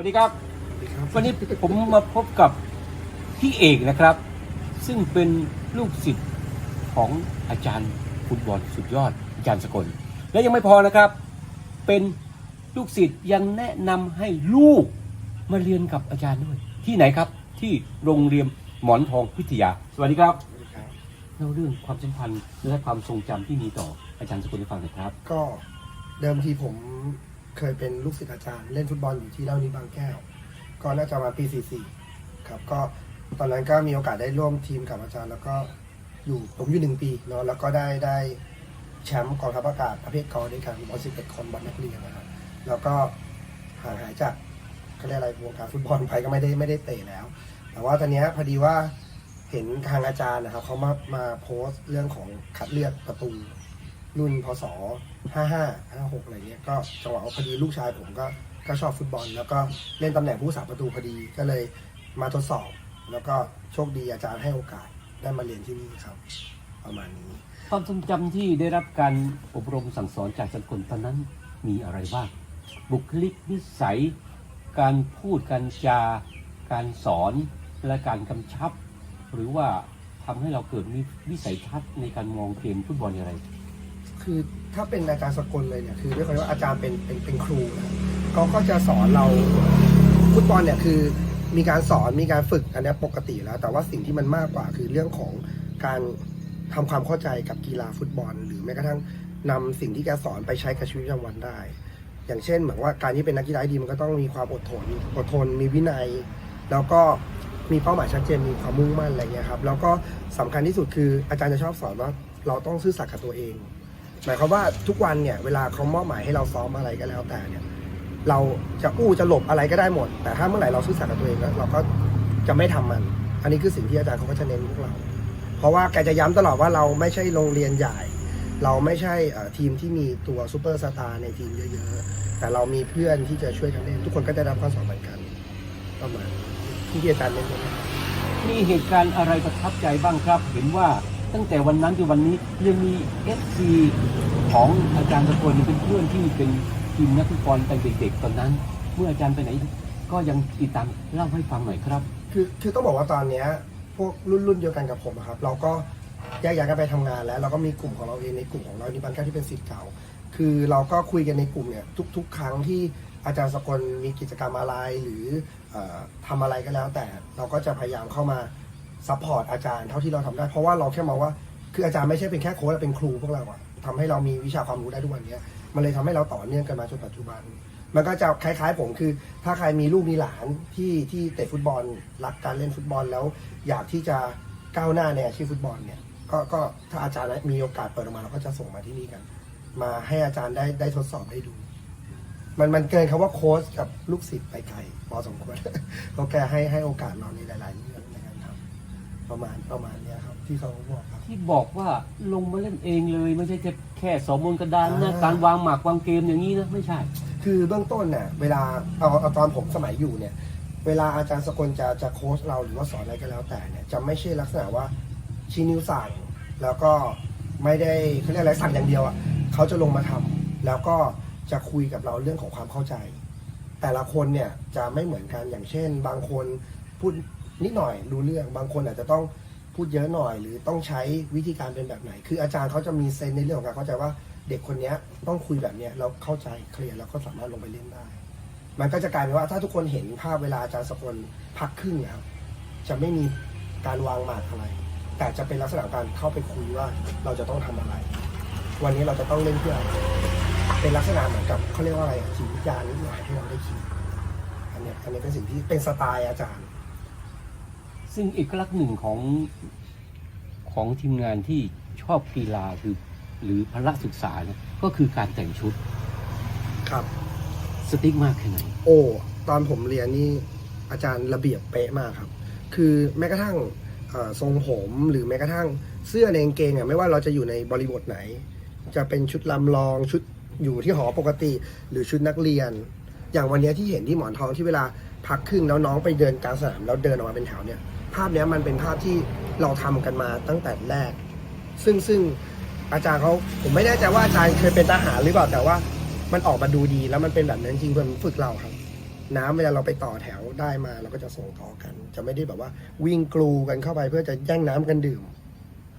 วัสดีครับ วันนี้ผมมาพบกับพี่เอกนะครับ ซึ่งเป็นลูกศิษย์ของอาจารย์ฟุตบอลสุดยอดอาจารย์สกล และยังไม่พอนะครับ เป็นลูกศิษย์ยังแนะนำให้ลูกมาเรียนกับอาจารย์ด้วย ที่ไหนครับที่โรงเรียนหมอนทองพิทยา สวัสดีครับเล่าเรื่องความสัมพันธ์และความทรงจำที่มีต่ออาจารย์สกลให้ฟังหน่อยครับ ก็เดิมทีผม เคยเป็นลูกศิษย์อาจารย์ เล่นฟุตบอลอยู่ที่เล่านี้บางแก้ว ก็น่าจะมาปี44ครับก็ตอนนั้นก็มีโอกาสได้ร่วมทีมกับอาจารย์ แล้วก็อยู่ผมอยู่หนึ่งปีเนาะแล้วก็ได้ได้แชมป์กองทัพอากาศประเภทกอด้วยกันบอลสิบเอ็ดคนบอลนักเรียนนะครับแล้วก็ห่างหายจากเขาเรียกอะไรวงการฟุตบอลไปก็ไม่ได้ไม่ได้เตะแล้ว แต่ว่าตอนเนี้ยพอดีว่าเห็นทางอาจารย์นะครับเขามามาโพสต์เรื่องของคัดเลือกประตู รุ่นพศ55 56อะไรเงี้ยก็จังหวะว่าพอดีลูกชายผมก็ก็ชอบฟุตบอล แล้วก็เล่นตำแหน่งผู้สาประตูพอดีก็เลยมาทดสอบ แล้วก็โชคดีอาจารย์ให้โอกาสได้มาเรียนที่นี่ครับ ประมาณนี้ ความทรงจำที่ได้รับการอบรมสั่งสอนจากสกลตอนนั้นมีอะไรบ้าง บุคลิกนิสัย การพูดการจา การสอนและการกำชับ หรือว่าทำให้เราเกิดวิวิสัยทัศน์ในการมองเกมฟุตบอลอย่างไร คือถ้าเป็นอาจารย์สกลเลยเนี่ยคือด้วยความว่าอาจารย์เป็นเป็นเป็นครูนะเขาก็จะสอนเราฟุตบอลเนี่ยคือมีการสอนมีการฝึกอันนี้ปกติแล้ว แต่ว่าสิ่งที่มันมากกว่าคือเรื่องของการทำความเข้าใจกับกีฬาฟุตบอล หรือแม้กระทั่งนำสิ่งที่แกสอนไปใช้กับชีวิตประจำวันได้ อย่างเช่นเหมือนว่าการที่เป็นนักกีฬาดีมันก็ต้องมีความอดทนอดทนมีวินัย แล้วก็มีเป้าหมายชัดเจนมีความมุ่งมั่นอะไรเงี้ยครับแล้วก็สำคัญที่สุดคืออาจารย์จะชอบสอนว่าเราต้องซื่อสัตย์กับตัวเอง หมายความว่าทุกวันเนี่ยเวลาเขามอบหมายให้เราซ้อมอะไรก็แล้วแต่เนี่ย เราจะอู้จะหลบอะไรก็ได้หมด แต่ถ้าเมื่อไหร่เราซื่อสัตย์กับตัวเองแล้วเราก็จะไม่ทำมัน อันนี้คือสิ่งที่อาจารย์เขาก็จะเน้นพวกเรา เพราะว่าแกจะย้ำตลอดว่าเราไม่ใช่โรงเรียนใหญ่ เราไม่ใช่ทีมที่มีตัวซูเปอร์สตาร์ในทีมเยอะๆ แต่เรามีเพื่อนที่จะช่วยกันเล่นทุกคนก็ได้รับข้อสอบเหมือนกันประมาณที่ที่อาจารย์เน้นไว้นะครับมีเหตุการณ์อะไรประทับใจบ้างครับ เห็นว่า ตั้งแต่วันนั้นจนวันนี้ยังมีเอฟซีของอาจารย์สกลเป็นเพื่อนที่เป็นทีมนักฟุตบอลตั้งเด็กๆตอนนั้น เมื่ออาจารย์ไปไหนก็ยังติดตามเล่าให้ฟังหน่อยครับ คือคือต้องบอกว่าตอนเนี้ยพวกรุ่นรุ่นเดียวกันกับผมอะครับ เราก็แยกย้ายกันไปทำงานแล้ว เราก็มีกลุ่มของเราเองในกลุ่มของเราในบันแค่ที่เป็นสิทธิ์เก่า คือเราก็คุยกันในกลุ่มเนี่ยทุก ๆ ครั้งที่อาจารย์สกลมีกิจกรรมอะไรหรือเออทำอะไรก็แล้วแต่เราก็จะพยายามเข้ามา ซัพพอร์ตอาจารย์เท่าที่เราทำได้ เพราะว่าเราแค่มองว่าคืออาจารย์ไม่ใช่เป็นแค่โค้ชแต่เป็นครูพวกเราอะทำให้เรามีวิชาความรู้ได้ทุกวันนี้มันเลยทำให้เราต่อเนื่องกันมาจนปัจจุบัน มันก็จะคล้ายๆ ผมคือ ถ้าใครมีลูกมีหลานที่ที่เตะฟุตบอลรักการเล่นฟุตบอลแล้ว อยากที่จะก้าวหน้าในอาชีพฟุตบอลเนี่ยก็ก็ถ้าอาจารย์มีโอกาสเปิดออกมาเราก็จะส่งมาที่นี่กัน มาให้อาจารย์ได้ได้ทดสอบได้ดู มันมันเกินคำว่าโค้ชกับลูกศิษย์ไปไกลพอสมควรเขาแกให้ให้โอกาสเราในหลายๆเรื่อง ประมาณประมาณเนี้ยครับ ที่เขาบอกครับ ที่บอกว่าลงมาเล่นเองเลย ไม่ใช่จะแค่สอบบนกระดานนะอ่า การวางหมากวางเกมอย่างนี้นะไม่ใช่ คือเบื้องต้นเนี่ยเวลาเอาเอาตอนผมสมัยอยู่เนี่ย เวลาอาจารย์สกลจะจะโค้ชเราหรือว่าสอนอะไรก็แล้วแต่เนี่ยจะไม่ใช่ลักษณะว่าชี้นิ้วสั่งแล้วก็ไม่ได้เขาเรียกอะไรสั่งอย่างเดียวอะเขาจะลงมาทำแล้วก็จะคุยกับเราเรื่องของความเข้าใจ แต่ละคนเนี่ยจะไม่เหมือนกันอย่างเช่น บางคนพูด นิดหน่อยรู้เรื่องบางคนอาจจะต้องพูดเยอะหน่อย หรือต้องใช้วิธีการเป็นแบบไหน คืออาจารย์เขาจะมีเซนในเรื่องของการเข้าใจว่าเด็กคนเนี้ยต้องคุยแบบเนี้ยแล้วเข้าใจเคลียร์แล้วก็สามารถลงไปเล่นได้ มันก็จะกลายเป็นว่าถ้าทุกคนเห็นภาพเวลาอาจารย์สกลพักครึ่งนะครับจะไม่มีการวางหมากอะไร แต่จะเป็นลักษณะการเข้าไปคุยว่าเราจะต้องทำอะไร วันนี้เราจะต้องเล่นเพื่ออะไรเป็นลักษณะเหมือนกับเขาเรียกว่าอะไรจิตวิทยานิดหน่อยให้เราได้คิดอันนี้อันนี้เป็นสิ่งที่เป็นสไตล์อาจารย์ ซึ่งเอกลักษณ์หนึ่งของของทีมงานที่ชอบกีฬาคือหรือพละศึกษาเนี่ยก็คือการแต่งชุดครับ สติ๊กมากแค่ไหนโอ้ตอนผมเรียนนี่อาจารย์ระเบียบเป๊ะมากครับ คือแม้กระทั่งเอ่อทรงผมหรือแม้กระทั่งเสื้อในกางเกงอะไม่ว่าเราจะอยู่ในบริบทไหน จะเป็นชุดลำลองชุดอยู่ที่หอปกติ หรือชุดนักเรียน อย่างวันเนี้ยที่เห็นที่หมอนทองที่เวลาพักครึ่งแล้วน้องไปเดินกลางสนามแล้วเดินออกมาเป็นแถวเนี่ย ภาพเนี้ยมันเป็นภาพที่เราทำกันมาตั้งแต่แรก ซึ่งซึ่งอาจารย์เขาผมไม่แน่ใจว่าอาจารย์เคยเป็นทหารหรือเปล่าแต่ว่ามันออกมาดูดีแล้วมันเป็นแบบนั้นจริงๆเพื่อนฝึกเราครับ น้ำเวลาเราไปต่อแถวได้มาเราก็จะส่งต่อกัน จะไม่ได้แบบว่าวิ่งกลูกันเข้าไปเพื่อจะแย่งน้ำกันดื่ม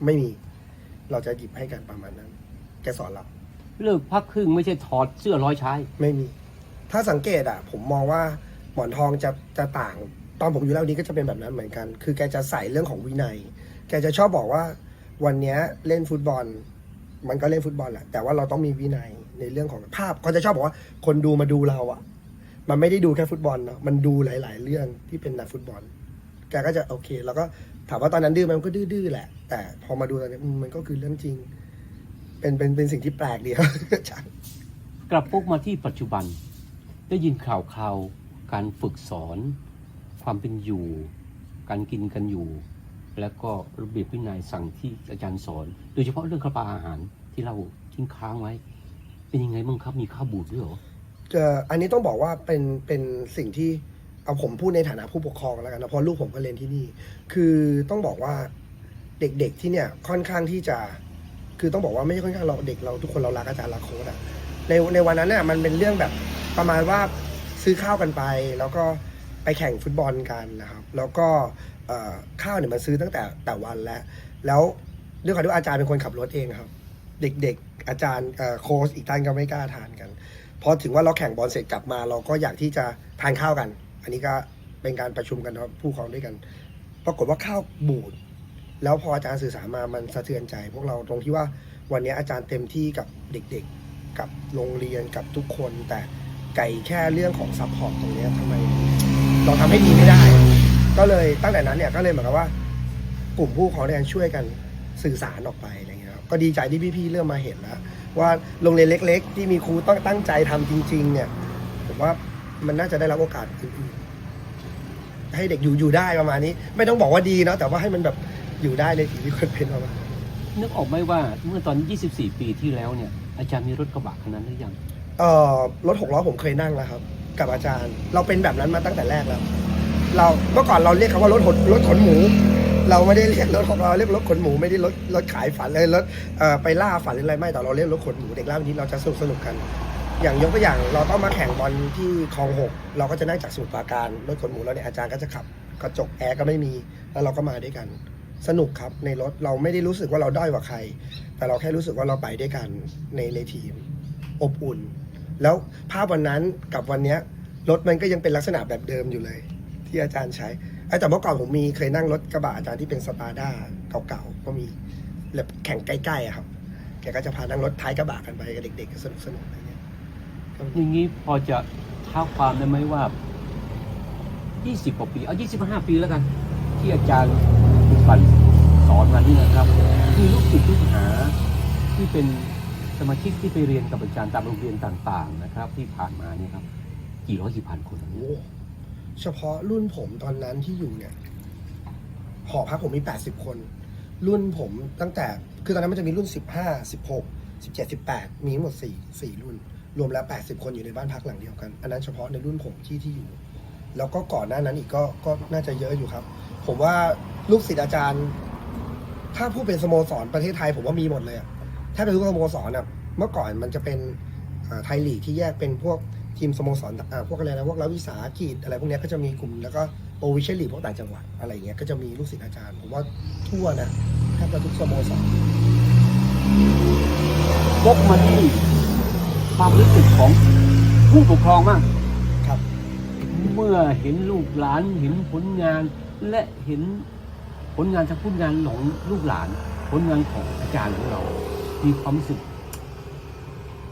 ไม่มี เราจะหยิบให้กันประมาณนั้น แกสอนเราเลิกพักครึ่งไม่ใช่ถอดเสื้อร้อยชายไม่มี ถ้าสังเกตอะ ผมมองว่าหมอนทองจะจะต่าง ตอนผมอยู่แล้วนี้ก็จะเป็นแบบนั้นเหมือนกัน คือแกจะใส่เรื่องของวินัย แกจะชอบบอกว่า วันนี้เล่นฟุตบอล มันก็เล่นฟุตบอลแหละ แต่ว่าเราต้องมีวินัยในเรื่องของภาพเขาจะชอบบอกว่า คนดูมาดูเราอะมันไม่ได้ดูแค่ฟุตบอลเนาะ มันดูหลาย ๆ เรื่องที่เป็นนักฟุตบอล แกก็จะโอเค แล้วก็ถามว่าตอนนั้นดื้อไหมมันก็ดื้อๆแหละ แต่พอมาดูตอนนี้มันก็คือเรื่องจริง เป็นเป็นเป็นสิ่งที่แปลกดีครับจารย์กลับพกมาที่ปัจจุบัน ได้ยินข่าวข่าวการฝึกสอน ความเป็นอยู่ การกินกันอยู่ แล้วก็ระเบียบวินัยสั่งที่อาจารย์สอน โดยเฉพาะเรื่องข้าวปลาอาหารที่เราทิ้งค้างไว้ เป็นยังไงบ้างครับมีข้าวบูดด้วยเหรอจะอันนี้ต้องบอกว่าเป็นเป็นสิ่งที่เอาผมพูดในฐานะผู้ปกครองแล้วกันนะเพราะลูกผมก็เรียนที่นี่ คือต้องบอกว่าเด็กๆที่เนี่ยค่อนข้างที่จะ คือต้องบอกว่าไม่ใช่ค่อนข้างเราเด็กเราทุกคนเรารักอาจารย์รักโค้ดอะในในวันนั้นเนี่ยมันเป็นเรื่องแบบประมาณว่าซื้อข้าวกันไป แล้วก็ ไปแข่งฟุตบอลกันนะครับ แล้วก็ข้าวเนี่ยมันซื้อตั้งแต่แต่วันแล้ว แล้วด้วยความที่อาจารย์เป็นคนขับรถเองครับ เด็กๆอาจารย์โค้ชอีกท่านก็ไม่กล้าทานกันพอถึงว่าเราแข่งบอลเสร็จกลับมา เราก็อยากที่จะทานข้าวกัน อันนี้ก็เป็นการประชุมกันนะผู้ครองด้วยกัน ปรากฏว่าข้าวบูดแล้วพออาจารย์สื่อสารมามันสะเทือนใจ พวกเราตรงที่ว่าวันนี้อาจารย์เต็มที่กับเด็กๆ กับโรงเรียนกับทุกคน แต่ไก่แค่เรื่องของซัพพอร์ตตรงนี้ทำไม เราทำให้ดีไม่ได้ ก็เลยตั้งแต่นั้นเนี่ยก็เลยเหมือนกับว่า กลุ่มผู้ปกครองเนี่ยช่วยกันสื่อสารออกไปอะไรเงี้ยครับก็ดีใจที่พี่ๆเริ่มมาเห็นแล้วว่าโรงเรียนเล็ก ๆ ที่มีครูต้องตั้งใจทำจริง ๆ เนี่ย ผมว่ามันน่าจะได้รับโอกาสอื่นๆให้เด็กอยู่อยู่ได้ประมาณนี้ ไม่ต้องบอกว่าดีเนาะแต่ว่าให้มันแบบอยู่ได้ในสิ่งที่ควรเป็นประมาณนั้นนึกออกไหมว่าเมื่อตอน 24 ปีที่แล้วเนี่ย อาจารย์มีรถกระบะคันนั้นหรือยังเอ่อรถหกล้อผมเคยนั่งแล้วครับ กับอาจารย์ เราเป็นแบบนั้นมาตั้งแต่แรกแล้ว เราเมื่อก่อนเราเรียกคำว่ารถหดรถขนหมู เราไม่ได้เรียกรถของเราเรียกรถขนหมูไม่ได้รถรถขายฝันเลยรถไปล่าฝันหรืออะไรไม่แต่เราเรียกรถขนหมูเด็กล่าวันนี้เราจะสนุกสนุกกัน อย่างยกตัวอย่างเราต้องมาแข่งบอลที่คลองหกเราก็จะนั่งจากสมุทรปราการรถขนหมูเราเนี่ยอาจารย์ก็จะขับกระจกแอร์ก็ไม่มีแล้วเราก็มาด้วยกันสนุกครับในรถเราไม่ได้รู้สึกว่าเราด้อยกว่าใคร แต่เราแค่รู้สึกว่าเราไปด้วยกันในในทีม อบอุ่น แล้วภาพวันนั้นกับวันเนี้ยรถมันก็ยังเป็นลักษณะแบบเดิมอยู่เลย ที่อาจารย์ใช้ไอ้แต่เมื่อก่อนผมมีเคยนั่งรถกระบะอาจารย์ที่เป็นสปาด้าเก่าๆก็มีแบบแข่งใกล้ๆอะครับ แกก็จะพานั่งรถท้ายกระบะกันไปกับเด็กๆก็สนุกสนุกอะไรเงี้ยอย่างนี้พอจะเท้าความได้ไหมว่า 20กว่าปีเอา25 ปีแล้วกัน ที่อาจารย์ปันสอนมานี่นะครับมีลูกศิษย์ลูกหาที่เป็น สมาชิกที่ไปเรียนกับอาจารย์ตามโรงเรียนต่าง ๆ นะครับ ที่ผ่านมาเนี่ยครับ กี่ร้อยกี่พันคนโอ้เฉพาะรุ่นผมตอนนั้นที่อยู่เนี่ยหอพักผมมี 80 คน รุ่นผมตั้งแต่ คือตอนนั้นมันจะมีรุ่น 15 16 17 18 มีทั้งหมด 4 4 รุ่น รวมแล้ว 80 คนอยู่ในบ้านพักหลังเดียวกัน อันนั้นเฉพาะในรุ่นผมที่ที่อยู่ แล้วก็ก่อนหน้านั้นอีกก็ก็น่าจะเยอะอยู่ครับ ผมว่าลูกศิษย์อาจารย์ ถ้าพูดเป็นสโมสรประเทศไทยผมว่ามีหมดเลยอะ ถ้าเป็นทุกสโมสรอะเมื่อก่อนมันจะเป็นอ่าไทยลีกที่แยกเป็นพวกทีมสโมสรอ่าพวกอะไรนะพวกรัฐวิสาหกิจอะไรพวกเนี้ยก็จะมีกลุ่มแล้วก็โปรวิเชียลีกพวกต่างจังหวัดอะไรอย่างเงี้ยก็จะมีลูกศิษย์อาจารย์ผมว่าทั่วนะแทบจะทุกสโมสรวกมาที่ความรู้สึกของผู้ปกครองมากครับ เมื่อเห็นลูกหลานเห็นผลงานและเห็นผลงานทางผลงานของลูกหลาน ผลงานของอาจารย์ของเรา มีความรู้สึก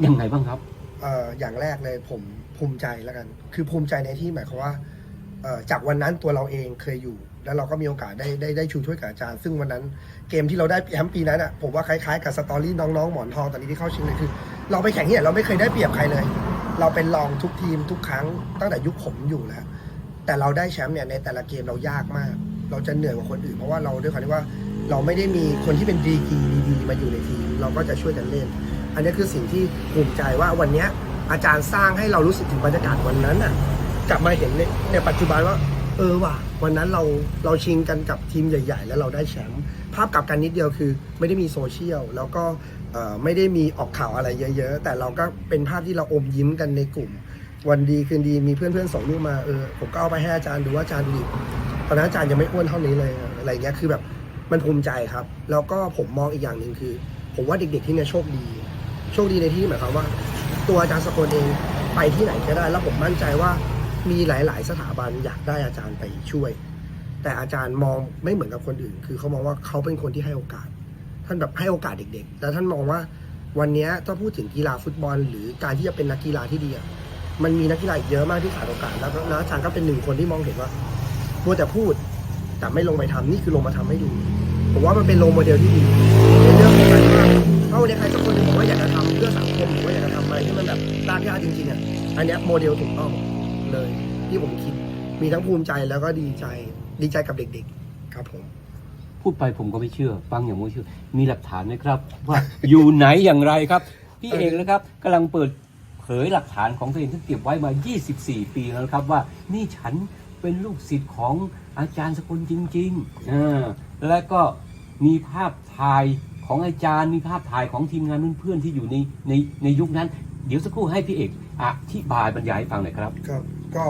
ยังไงบ้างครับ เอ่ออย่างแรกเลยผมภูมิใจแล้วกัน คือภูมิใจในที่หมายความว่าเอ่อจากวันนั้นตัวเราเองเคยอยู่ แล้วเราก็มีโอกาสได้ได้ได้ชูช่วยกับอาจารย์ ซึ่งวันนั้นเกมที่เราได้แชมป์ปีนั้นอะผมว่าคล้ายๆกับสตอรี่น้องๆหมอนทองตอนนี้ที่เข้าชิงเลยคือ เราไปแข่งที่ไหนเราไม่เคยได้เปรียบใครเลย เราเป็นรองทุกทีมทุกครั้งตั้งแต่ยุคผมอยู่แล้ว แต่เราได้แชมป์เนี่ยในแต่ละเกมเรายากมาก เราจะเหนื่อยกว่าคนอื่นเพราะว่าเราด้วยความที่ว่า เราไม่ได้มีคนที่เป็นดีกีดีๆมาอยู่ในทีม เราก็จะช่วยกันเล่น อันนี้คือสิ่งที่ภูมิใจว่าวันนี้อาจารย์สร้างให้เรารู้สึกถึงบรรยากาศวันนั้นน่ะกลับมาเห็นในในปัจจุบันว่า เออว่ะวันนั้นเราเราชิงกันกับทีมใหญ่ ๆ แล้วเราได้แชมป์ภาพกลับกันนิดเดียวคือ ไม่ได้มีโซเชียลแล้วก็ไม่ได้มีออกข่าวอะไรเยอะ ๆ แต่เราก็เป็นภาพที่เราอมยิ้มกันในกลุ่ม วันดีคืนดีมีเพื่อนๆส่งรูปมาเออผมก็เอาไปให้อาจารย์ดูว่าอาจารย์ดูดิตอนนั้นอาจารย์ยังไม่อ้วนเท่านี้เลยอะไรเงี้ยคือแบบ มันภูมิใจครับ แล้วก็ผมมองอีกอย่างหนึ่งคือ ผมว่าเด็กๆที่เนี่ยโชคดี โชคดีในที่หมายความว่า ตัวอาจารย์สกลเองไปที่ไหนก็ได้ แล้วผมมั่นใจว่ามีหลาย ๆ สถาบันอยากได้อาจารย์ไปช่วย แต่อาจารย์มองไม่เหมือนกับคนอื่น คือเขามองว่าเขาเป็นคนที่ให้โอกาส ท่านแบบให้โอกาสเด็กๆ แล้วท่านมองว่าวันนี้ถ้าพูดถึงกีฬาฟุตบอล หรือการที่จะเป็นนักกีฬาที่ดีอะมันมีนักกีฬาอีกเยอะมากที่ขาดโอกาสแล้วแล้วอาจารย์ก็เป็นหนึ่งคนที่มองเห็นว่ามัวแต่พูด แต่ไม่ลงไปทำนี่คือลงมาทำให้ดู ผมว่ามันเป็นโลโมเดลที่ดีในเรื่องของการว่าถ้าวันนี้ใครสักคนหนึ่งบอกว่าอยากจะทำเพื่อสังคมหรือว่าอยากจะทำอะไรที่มันแบบรากหญ้าจริงๆอะอันนี้โมเดลถูกต้องเลยที่ผมคิดมีทั้งภูมิใจแล้วก็ดีใจดีใจกับเด็กๆ ครับผมพูดไปผมก็ไม่เชื่อ ฟังอย่างไม่เชื่อ มีหลักฐานไหมครับ ว่าอยู่ไหนอย่างไรครับ พี่เอกนะครับกำลังเปิดเผยหลักฐานของตัวเองที่เก็บไว้มา 24 ปีแล้วครับว่านี่ฉันเป็นลูกศิษย์ของ อาจารย์สกลจริงๆอ่าและก็มีภาพถ่ายของอาจารย์มีภาพถ่ายของทีมงานเพื่อนๆที่อยู่ในในในยุคนั้น เดี๋ยวสักครู่ให้พี่เอกอธิบายบรรยายให้ฟังหน่อยครับ ครับ ก็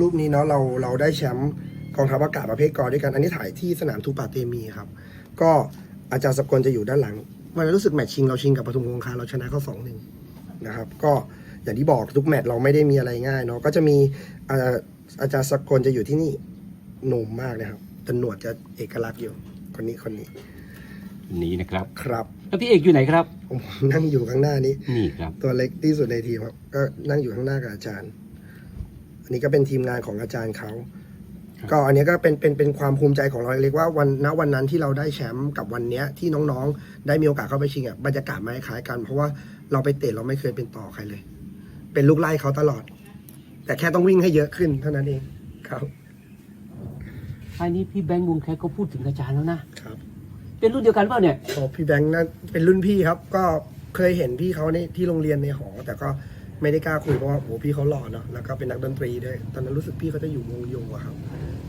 รูปนี้เนาะเราเราได้แชมป์กองทัพอากาศประเภทกอด้วยกัน อันนี้ถ่ายที่สนามทูปาเตมีครับ ก็อาจารย์สกลจะอยู่ด้านหลังวันนั้นรู้สึกแมตช์ชิงเราชิงกับปทุมคงคาเราชนะเขาสองหนึ่งนะครับ ก็อย่างที่บอกทุกแมตช์เราไม่ได้มีอะไรง่ายเนาะก็จะมีอาอาจารย์สกลจะอยู่ที่นี่ หนุ่มมากเลยครับแต่หนวดจะเอกลักษณ์อยู่ คนนี้คนนี้ นี่นะครับ ครับแล้วพี่เอกอยู่ไหนครับ ผมนั่งอยู่ข้างหน้านี้ นี่ครับ ตัวเล็กที่สุดในทีมครับก็นั่งอยู่ข้างหน้ากับอาจารย์ อันนี้ก็เป็นทีมงานของอาจารย์เขา ครับ ก็อันนี้ก็เป็นเป็นเป็นความภูมิใจของเราเล็กๆว่าวันณวันนั้นที่เราได้แชมป์กับวันเนี้ยที่น้องๆ ได้มีโอกาสเข้าไปชิงอะบรรยากาศไม่คล้ายกัน เพราะว่าเราไปเตะเราไม่เคยเป็นต่อใครเลย เป็นลูกไล่เขาตลอด แต่แค่ต้องวิ่งให้เยอะขึ้นเท่านั้นเองครับ อันนี้พี่แบงค์วงแคก็พูดถึงอาจารย์แล้วนะ ครับ เป็นรุ่นเดียวกันเปล่าเนี่ยโอ้พี่แบงค์นั่นเป็นรุ่นพี่ครับ ก็เคยเห็นพี่เขาในที่โรงเรียนในหอ แต่ก็ไม่ได้กล้าคุยเพราะว่าโอ้พี่เขาหล่อเนาะ แล้วก็เป็นนักดนตรีด้วย ตอนนั้นรู้สึกพี่เขาจะอยู่วงโยอะครับ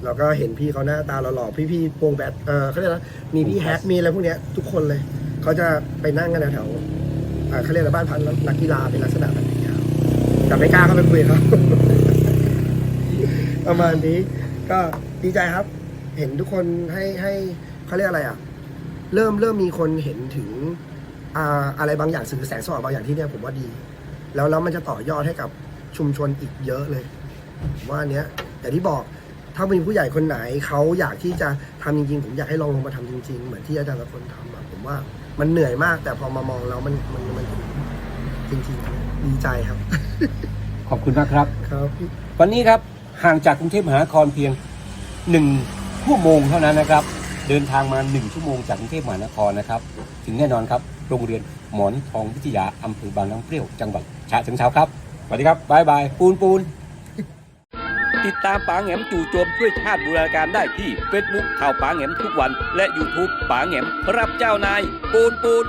แล้วก็เห็นพี่เขาหน้าตาหล่อๆ พี่ๆวงแบดเออเขาเรียกอะไรมีพี่แฮกมีอะไรพวกเนี้ยทุกคนเลย เขาจะไปนั่งกันแถวๆอ่าเขาเรียกอะไรบ้านพักนักกีฬาเป็นลักษณะแบบนี้ครับแต่ไม่กล้าเข้าไปคุยครับประมาณนี้ก็ ดีใจครับ เห็นทุกคนให้ให้เขาเรียกอะไรอะ เริ่มเริ่มมีคนเห็นถึงอ่าอะไรบางอย่างสื่อแสงสว่างบางอย่างที่เนี่ยผมว่าดี แล้วแล้วมันจะต่อยอดให้กับชุมชนอีกเยอะเลยผมว่าอันเนี้ยอย่างที่บอกถ้ามีผู้ใหญ่คนไหนเขาอยากที่จะทำจริงๆ ผมอยากให้ลองลงมาทำจริงๆ เหมือนที่อาจารย์ละคนทำอะผมว่ามันเหนื่อยมาก แต่พอมามองแล้วมันมันมันจริงๆดีใจครับ ขอบคุณมากครับ ครับ วันนี้ครับห่างจากกรุงเทพมหานครเพียง หนึ่งชั่วโมงเท่านั้นนะครับ เดินทางมาหนึ่งชั่วโมงจากกรุงเทพมหานครนะครับ ถึงแน่นอนครับ โรงเรียนหมอนทองวิทยาอำเภอบางน้ำเปรี้ยวจังหวัดฉะเชิงเทราครับสวัสดีครับบายบายปูนปูน ติดตามป๋าแหงมจู่โจมช่วยชาติบูรณาการได้ที่ Facebook ข่าวป๋าแหงมทุกวัน และ YouTube ป๋าแหงมรับเจ้านายปูนปูน